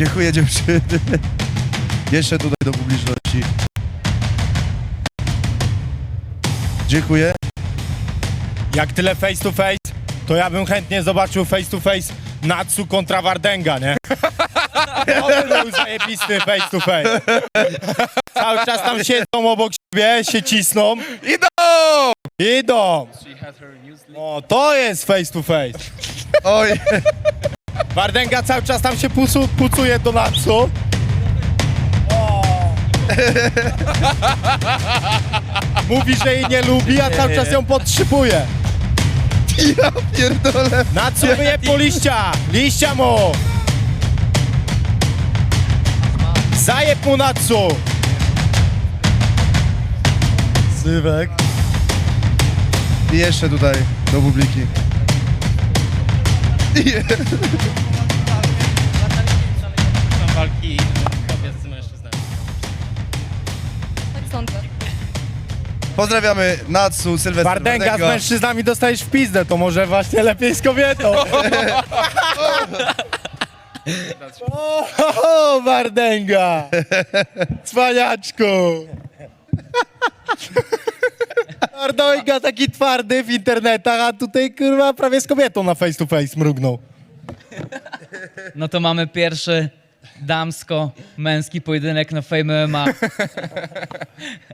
Dziękuję dziewczyny. Jeszcze tutaj do publiczności. Dziękuję. Jak tyle face to face, to ja bym chętnie zobaczył face to face Natsu kontra Wardenga, nie? To by był zajebisty face to face. Cały czas tam siedzą obok siebie, się cisną. Idą! Idą! O, to jest face to face. Oj, Wardenga cały czas tam się pucu, pucuje do Natsu. O. Mówi, że jej nie lubi, a cały czas ją podtrzypuje. ja pierdolę. Natsu wyje po liścia! Liścia mu! Zajeb mu Natsu! Sywek. I jeszcze tutaj do publiki. Są walki kobiet z mężczyznami. Tak sądzę. Pozdrawiamy Natsu, Sylwester Wardenga z mężczyznami dostajesz w pizdę, to może właśnie lepiej z kobietą. o, Wardenga! Cwaniaczku! Wardenga taki twardy w internetach, a tutaj kurwa prawie z kobietą na face to face mrugnął. No to mamy pierwszy damsko-męski pojedynek na Fame MMA.